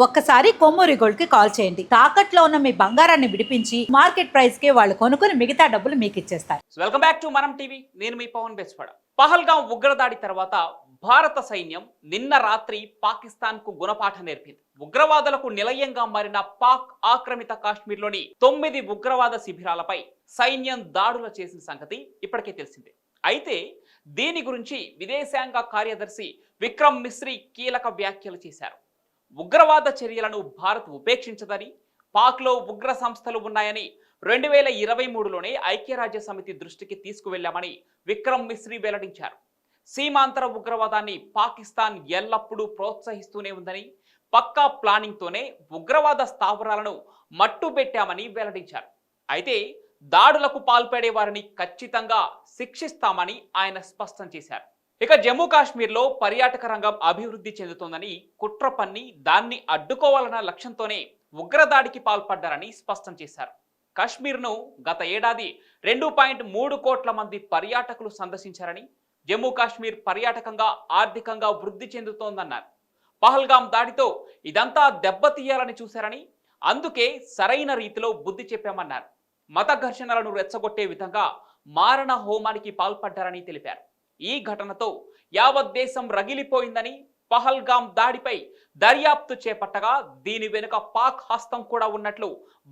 ఒక్కసారి కొమ్మూరి గోల్డ్కి కాల్ చేయండి. తాకట్లో ఉన్న మీ బంగారాన్ని విడిపించి మార్కెట్ ప్రైస్కి వాళ్ళు కొనుక్కుని మిగతా డబ్బులు మీకు ఇచ్చేస్తారు. వెల్కమ్ బ్యాక్ టు మనం టీవీ నేను మీ పవన్ బెస్వాడ. పహల్గాం ఉగ్రదాడి తర్వాత భారత సైన్యం నిన్న రాత్రి పాకిస్తాన్కు గుణపాఠం నేర్పింది. ఉగ్రవాదులకు నిలయంగా మారిన పాక్ ఆక్రమిత కాశ్మీర్లోని తొమ్మిది ఉగ్రవాద శిబిరాలపై సైన్యం దాడులు చేసిన సంగతి ఇప్పటికే తెలిసిందే. అయితే దీని గురించి విదేశాంగ కార్యదర్శి విక్రమ్ మిశ్రీ కీలక వ్యాఖ్యలు చేశారు. ఉగ్రవాద చర్యలను భారత్ ఉపేక్షించదని పాక్లో ఉగ్ర సంస్థలు ఉన్నాయని రెండు వేల ఇరవై మూడులోనే ఐక్యరాజ్య సమితి దృష్టికి తీసుకువెళ్ళామని విక్రమ్ మిశ్రీ వెల్లడించారు. సీమాంతర ఉగ్రవాదాన్ని పాకిస్తాన్ ఎల్లప్పుడూ ప్రోత్సహిస్తూనే ఉందని పక్కా ప్లానింగ్తోనే ఉగ్రవాద స్థావరాలను మట్టుబెట్టామని వెల్లడించారు. అయితే దాడులకు పాల్పడే వారిని ఖచ్చితంగా శిక్షిస్తామని ఆయన స్పష్టం చేశారు. ఇక జమ్మూ కాశ్మీర్లో పర్యాటక రంగం అభివృద్ధి చెందుతోందని కుట్ర పన్ని దాన్ని అడ్డుకోవాలన్న లక్ష్యంతోనే ఉగ్రదాడికి పాల్పడ్డారని స్పష్టం చేశారు. కాశ్మీర్ను గత ఏడాది రెండు పాయింట్ మూడు కోట్ల మంది పర్యాటకులు సందర్శించారని జమ్మూ కాశ్మీర్ పర్యాటకంగా ఆర్థికంగా వృద్ధి చెందుతోందన్నారు. పహల్గాం దాడితో ఇదంతా దెబ్బతీయాలని చూశారని అందుకే సరైన రీతిలో బుద్ధి చెప్పామన్నారు. మత ఘర్షణలను రెచ్చగొట్టే విధంగా మారణ హోమానికి పాల్పడ్డారని తెలిపారు. ఈ ఘటనతో యావత్ దేశం రగిలిపోయిందని పహల్గామ్ దాడిపై దర్యాప్తు చేపట్టగా దీని వెనుక పాక్ హస్తం కూడా ఉన్నట్లు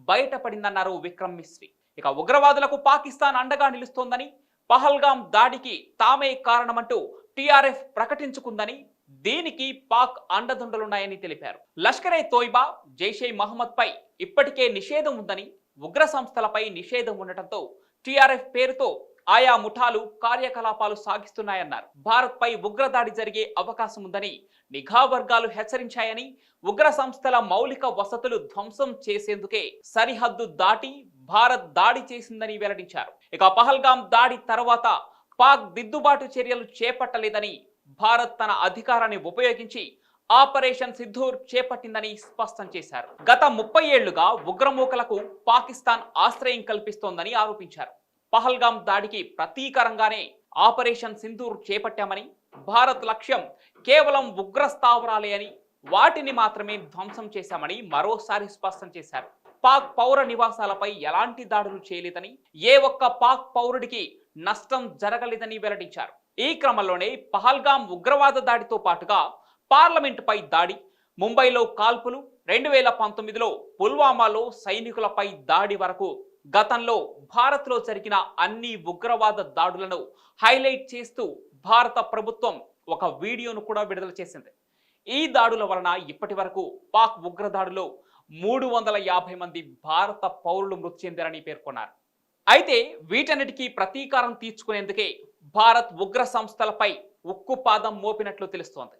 బయటపడిందన్నారు విక్రమ్ మిశ్రీ ఇక ఉగ్రవాదులకు పాకిస్తాన్ అండగా నిలుస్తోందని పహల్గామ్ దాడికి తామే కారణమంటూ టిఆర్ఎఫ్ ప్రకటించుకుందని దీనికి పాక్ అండదండలున్నాయని తెలిపారు. లష్కరే తోయిబా జైషే మహమ్మద్ పై ఇప్పటికే నిషేధం ఉందని ఉగ్ర సంస్థలపై నిషేధం ఉండటంతో టిఆర్ఎఫ్ పేరుతో ఆయా ముఠాలు కార్యకలాపాలు సాగిస్తున్నాయన్నారు. భారత్ పై ఉగ్రదాడి జరిగే అవకాశం ఉందని నిఘా వర్గాలు హెచ్చరించాయని ఉగ్ర సంస్థల మౌలిక వసతులు ధ్వంసం చేసేందుకే సరిహద్దు దాటి భారత్ దాడి చేసిందని వెల్లడించారు. ఇక పహల్గాం దాడి తర్వాత పాక్ దిద్దుబాటు చర్యలు చేపట్టలేదని భారత్ తన అధికారాన్ని ఉపయోగించి ఆపరేషన్ సిద్ధూర్ చేపట్టిందని స్పష్టం చేశారు. గత ముప్పై ఏళ్ళుగా ఉగ్రమూకలకు పాకిస్తాన్ ఆశ్రయం కల్పిస్తోందని ఆరోపించారు. పహల్గాం దాడికి ప్రతీకారంగానే ఆపరేషన్ సింధూర్ చేపట్టామని భారత్ లక్ష్యం కేవలం ఉగ్ర స్థావరాలే అని వాటిని మాత్రమే ధ్వంసం చేశామని మరోసారి స్పష్టం చేశారు. పాక్ పౌర నివాసాలపై ఎలాంటి దాడులు చేయలేదని ఏ ఒక్క పాక్ పౌరుడికి నష్టం జరగలేదని వెల్లడించారు. ఈ క్రమంలోనే పహల్గాం ఉగ్రవాద దాడితో పాటుగా పార్లమెంటుపై దాడి ముంబైలో కాల్పులు రెండు వేల పంతొమ్మిదిలో పుల్వామాలో సైనికులపై దాడి వరకు గతంలో భారత్లో జరిగిన అన్ని ఉగ్రవాద దాడులను హైలైట్ చేస్తూ భారత ప్రభుత్వం ఒక వీడియోను కూడా విడుదల చేసింది. ఈ దాడుల వలన ఇప్పటి వరకు పాక్ ఉగ్రదాడులో మూడు వందల యాభై మంది భారత పౌరులు మృతి చెందారని పేర్కొన్నారు. అయితే వీటన్నిటికీ ప్రతీకారం తీర్చుకునేందుకే భారత్ ఉగ్ర సంస్థలపై ఉక్కు పాదం మోపినట్లు తెలుస్తోంది.